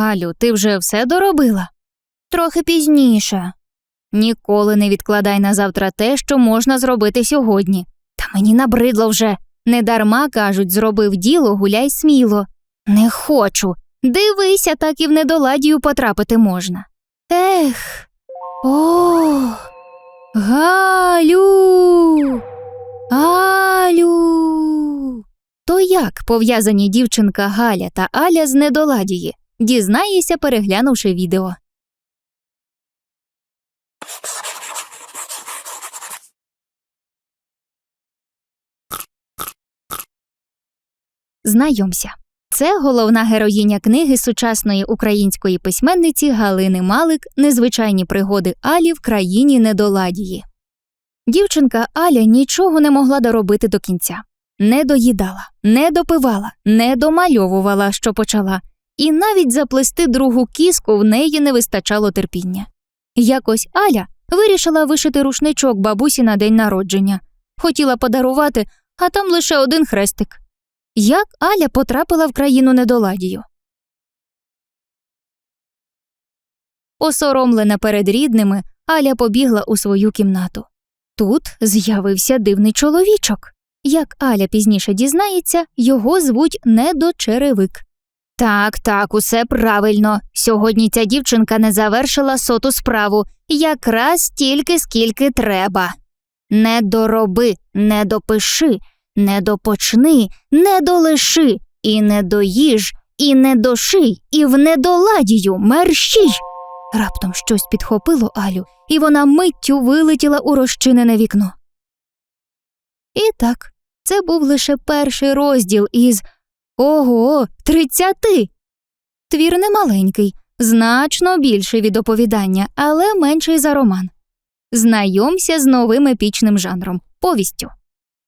Галю, ти вже все доробила? Трохи пізніше. Ніколи не відкладай на завтра те, що можна зробити сьогодні. Та мені набридло вже. Недарма кажуть, зробив діло, гуляй сміло. Не хочу. Дивися, так і в недоладію потрапити можна. Ех. О. Галю. Галю. То як пов'язані дівчинка Галя та Аля з недоладії? Дізнаєшся, переглянувши відео. Знайомся. Це головна героїня книги сучасної української письменниці Галини Малик Незвичайні пригоди Алі в країні недоладії. Дівчинка Аля нічого не могла доробити до кінця. Не доїдала, не допивала, не домальовувала, що почала, і навіть заплести другу кіску в неї не вистачало терпіння. Якось Аля вирішила вишити рушничок бабусі на день народження. Хотіла подарувати, а там лише один хрестик. Як Аля потрапила в країну недоладію? Осоромлена перед рідними, Аля побігла у свою кімнату. Тут з'явився дивний чоловічок. Як Аля пізніше дізнається, його звуть недочеревик. Так, так, усе правильно. Сьогодні ця дівчинка не завершила соту справу якраз стільки, скільки треба. Не дороби, не допиши, не допочни, не долиши, і не доїж, і не доший, і в недоладію мерщій. Раптом щось підхопило Алю, і вона миттю вилетіла у розчинене вікно. І так, це був лише перший розділ із Ого, тридцяти. Твір немаленький, значно більший від оповідання, але менший за роман. Знайомся з новим епічним жанром повістю.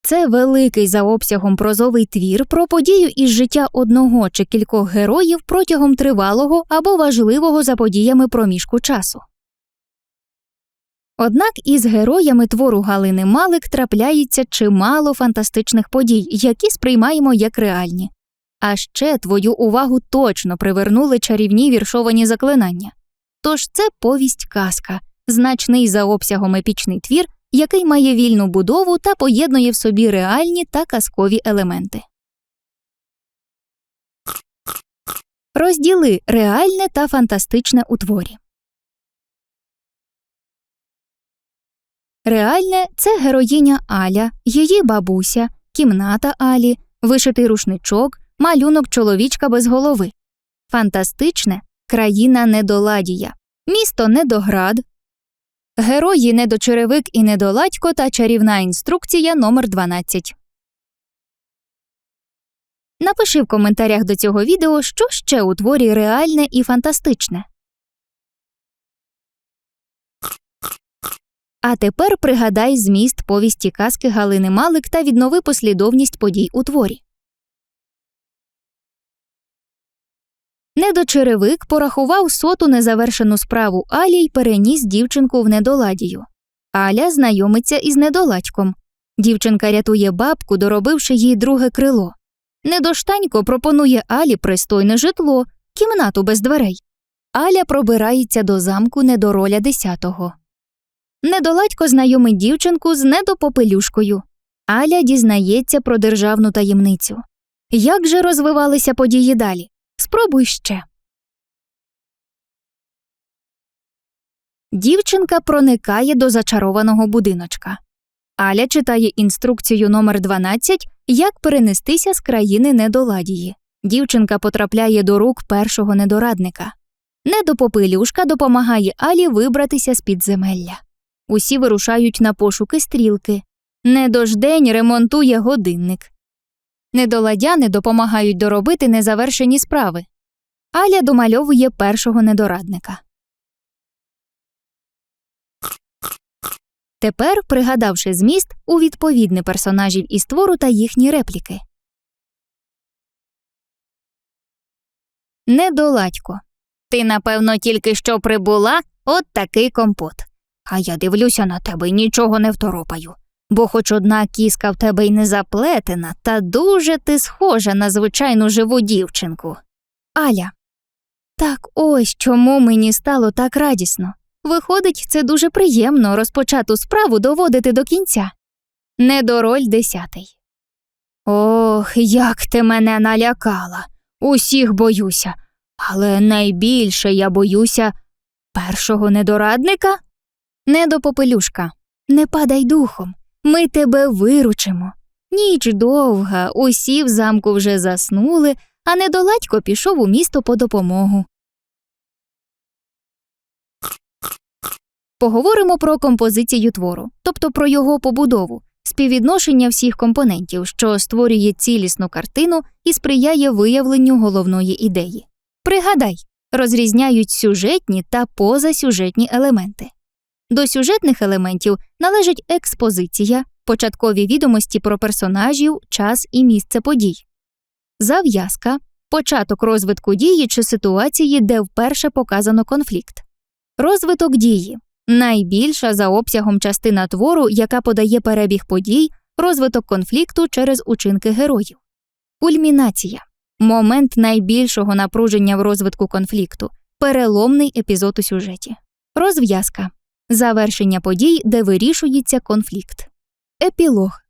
Це великий за обсягом прозовий твір про подію із життя одного чи кількох героїв протягом тривалого або важливого за подіями проміжку часу. Однак із героями твору Галини Малик трапляється чимало фантастичних подій, які сприймаємо як реальні. А ще твою увагу точно привернули чарівні віршовані заклинання. Тож це повість казка, значний за обсягом епічний твір, який має вільну будову та поєднує в собі реальні та казкові елементи. Розділи реальне та фантастичне у творі. Реальне це героїня Аля, її бабуся, кімната Алі, вишитий рушничок, малюнок чоловічка без голови. Фантастичне країна недоладія, місто Недоград, герої Недочеревик і Недоладько та чарівна інструкція номер 12 Напиши в коментарях до цього відео, що ще у творі реальне і фантастичне. А тепер пригадай зміст повісті казки Галини Малик та віднови послідовність подій у творі. Недочеревик порахував соту незавершену справу Алі й переніс дівчинку в недоладію. Аля знайомиться із недоладьком. Дівчинка рятує бабку, доробивши їй друге крило. Недоштанько пропонує Алі пристойне житло, кімнату без дверей. Аля пробирається до замку недороля десятого. Недоладько знайомить дівчинку з недопопелюшкою. Аля дізнається про державну таємницю. Як же розвивалися події далі? Спробуй ще. Дівчинка проникає до зачарованого будиночка. Аля читає інструкцію номер 12 як перенестися з країни недоладії. Дівчинка потрапляє до рук першого недорадника. Недопопелюшка допомагає Алі вибратися з підземелля. Усі вирушають на пошуки стрілки. Недождень ремонтує годинник. Недоладяни допомагають доробити незавершені справи. Аля домальовує першого недорадника. Тепер, пригадавши зміст, у відповідне персонажів із твору та їхні репліки. Недоладько. Ти, напевно, тільки що прибула от такий компот. А я дивлюся на тебе і нічого не второпаю. Бо хоч одна кіска в тебе й не заплетена, та дуже ти схожа на звичайну живу дівчинку. Аля. Так ось чому мені стало так радісно. Виходить, це дуже приємно розпочату справу доводити до кінця. Недороль десятий. Ох, як ти мене налякала. Усіх боюся, але найбільше я боюся першого недорадника. Недопопелюшка, не падай духом, ми тебе виручимо. Ніч довга, усі в замку вже заснули, а недоладько пішов у місто по допомогу. Поговоримо про композицію твору, тобто про його побудову, співвідношення всіх компонентів, що створює цілісну картину і сприяє виявленню головної ідеї. Пригадай, розрізняють сюжетні та позасюжетні елементи. До сюжетних елементів належить експозиція, початкові відомості про персонажів, час і місце подій, зав'язка, початок розвитку дії чи ситуації, де вперше показано конфлікт, розвиток дії найбільша за обсягом частина твору, яка подає перебіг подій, розвиток конфлікту через учинки героїв, кульмінація момент найбільшого напруження в розвитку конфлікту, переломний епізод у сюжеті, розв'язка завершення подій, де вирішується конфлікт, епілог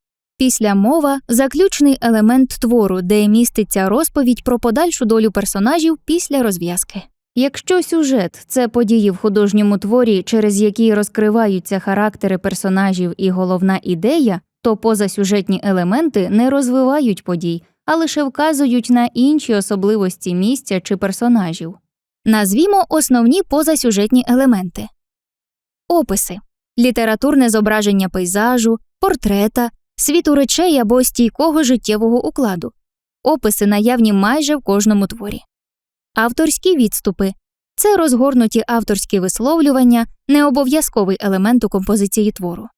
після мова заключний елемент твору, де міститься розповідь про подальшу долю персонажів після розв'язки. Якщо сюжет це події в художньому творі, через які розкриваються характери персонажів і головна ідея, то позасюжетні елементи не розвивають подій, а лише вказують на інші особливості місця чи персонажів. Назвімо основні позасюжетні елементи описи літературне зображення пейзажу, портрета, світу речей або стійкого життєвого укладу, описи наявні майже в кожному творі. Авторські відступи це розгорнуті авторські висловлювання, не обов'язковий елемент у композиції твору.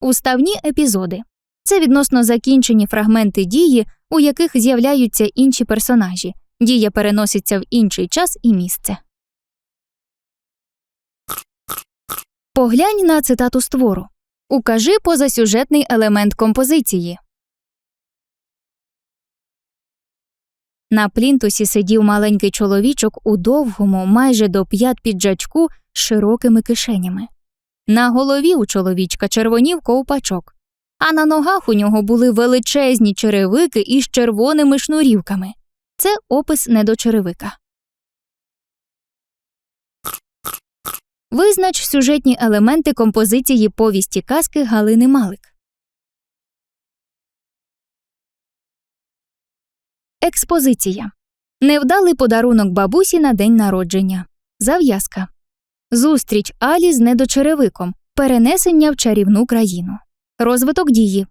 Уставні епізоди це відносно закінчені фрагменти дії, у яких з'являються інші персонажі, дія переноситься в інший час і місце. Поглянь на цитату з твору. Укажи позасюжетний елемент композиції. На плінтусі сидів маленький чоловічок у довгому, майже до п'ят піджачку з широкими кишенями. На голові у чоловічка червонів ковпачок, а на ногах у нього були величезні черевики із червоними шнурівками. Це опис недочеревика. Визнач сюжетні елементи композиції повісті казки Галини Малик. Експозиція Невдалий подарунок бабусі на день народження. Зав'язка. Зустріч Алі з недочеревиком. Перенесення в чарівну країну. Розвиток дії.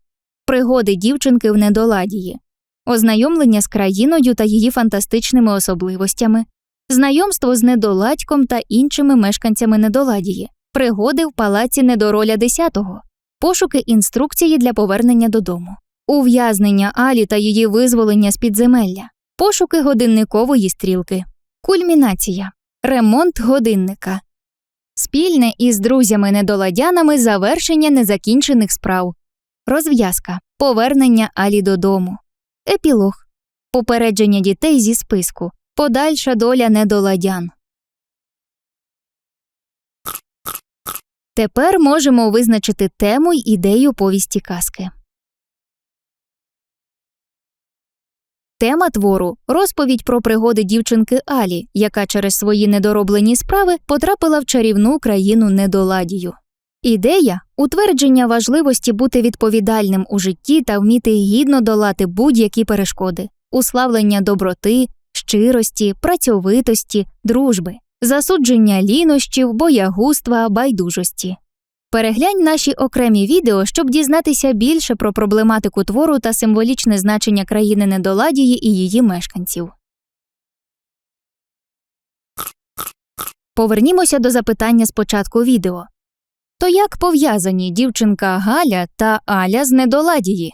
Пригоди дівчинки в недоладії. Ознайомлення з країною та її фантастичними особливостями. Знайомство з недоладьком та іншими мешканцями недоладії. Пригоди в палаці недороля 10-го. Пошуки інструкції для повернення додому. Ув'язнення Алі та її визволення з підземелля, пошуки годинникової стрілки, кульмінація, ремонт годинника, спільне із друзями-недоладянами завершення незакінчених справ, розв'язка, повернення Алі додому, епілог, попередження дітей зі списку, подальша доля недоладян. Тепер можемо визначити тему й ідею повісті казки. Тема твору розповідь про пригоди дівчинки Алі, яка через свої недороблені справи потрапила в чарівну країну недоладію. Ідея утвердження важливості бути відповідальним у житті та вміти гідно долати будь-які перешкоди, уславлення доброти, щирості, працьовитості, дружби, засудження лінощів, боягузтва, байдужості. Переглянь наші окремі відео, щоб дізнатися більше про проблематику твору та символічне значення країни недоладії і її мешканців. Повернімося до запитання з початку відео. То як пов'язані дівчинка Галя та Аля з недоладії?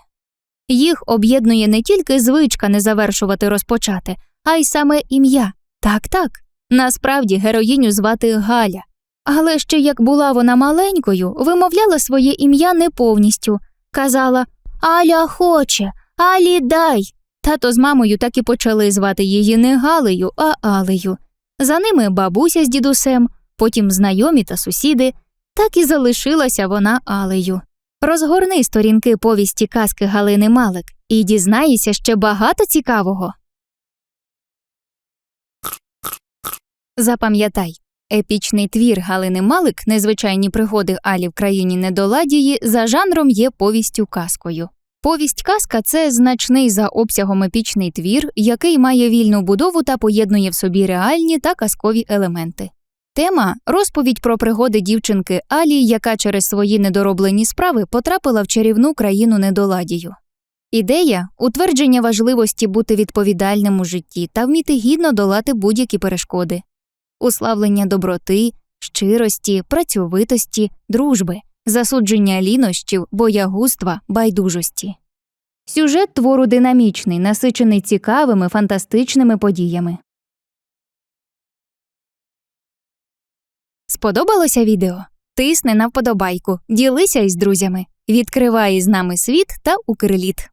Їх об'єднує не тільки звичка не завершувати розпочати, а й саме ім'я. Так, так. Насправді героїню звати Галя. Але ще як була вона маленькою, вимовляла своє ім'я не повністю. Казала Аля хоче, Алі дай. Тато з мамою так і почали звати її не Галею, а Алею. За ними бабуся з дідусем, потім знайомі та сусіди. Так і залишилася вона Алею. Розгорни сторінки повісті казки Галини Малик і дізнаєшся ще багато цікавого. Запам'ятай, епічний твір Галини Малик Незвичайні пригоди Алі в країні недоладії за жанром є повістю казкою. Повість казка це значний за обсягом епічний твір, який має вільну будову та поєднує в собі реальні та казкові елементи. Тема розповідь про пригоди дівчинки Алі, яка через свої недороблені справи потрапила в чарівну країну недоладію. Ідея утвердження важливості бути відповідальним у житті та вміти гідно долати будь-які перешкоди, уславлення доброти, щирості, працьовитості, дружби, засудження лінощів, боягузтва, байдужості. Сюжет твору динамічний, насичений цікавими фантастичними подіями. Сподобалося відео? Тисни на вподобайку, ділися із друзями, відкривай із нами світ та Укрліт.